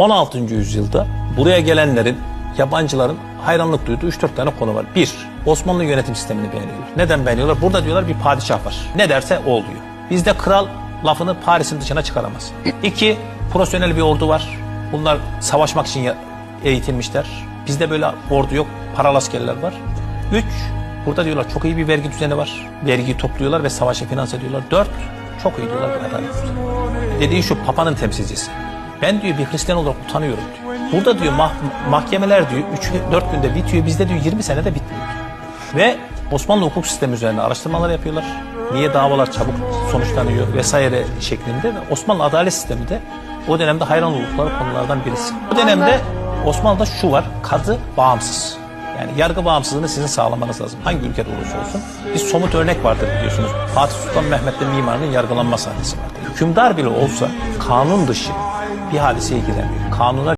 16. yüzyılda buraya gelenlerin, yabancıların hayranlık duyduğu 3-4 tane konu var. Bir, Osmanlı yönetim sistemini beğeniyorlar. Neden beğeniyorlar? Burada diyorlar bir padişah var. Ne derse ol diyor. Bizde kral lafını Paris'in dışına çıkaramaz. İki, profesyonel bir ordu var. Bunlar savaşmak için eğitilmişler. Bizde böyle ordu yok. Paralı askerler var. Üç, burada diyorlar çok iyi bir vergi düzeni var. Vergiyi topluyorlar ve savaşı finanse ediyorlar. Dört, çok iyi diyorlar. Dediği şu papanın temsilcisi. Ben diyor bir Hristiyan olarak utanıyorum diyor. Burada diyor mah- mahkemeler diyor 3-4 günde bitiyor. Bizde diyor 20 senede bitmiyor. Ve Osmanlı hukuk sistemi üzerine araştırmalar yapıyorlar. Niye davalar çabuk sonuçlanıyor vesaire şeklinde. Osmanlı adalet sistemi de o dönemde hayran oldukları konulardan birisi. O dönemde Osmanlı'da şu var, kadı bağımsız. Yani yargı bağımsızlığını sizin sağlamanız lazım. Hangi ülkede olursa olsun. Bir somut örnek vardır biliyorsunuz. Fatih Sultan Mehmet'te mimarının yargılanma sahnesi vardır. Hükümdar bile olsa kanun dışı bir hadiseye giremiyor. Kanuna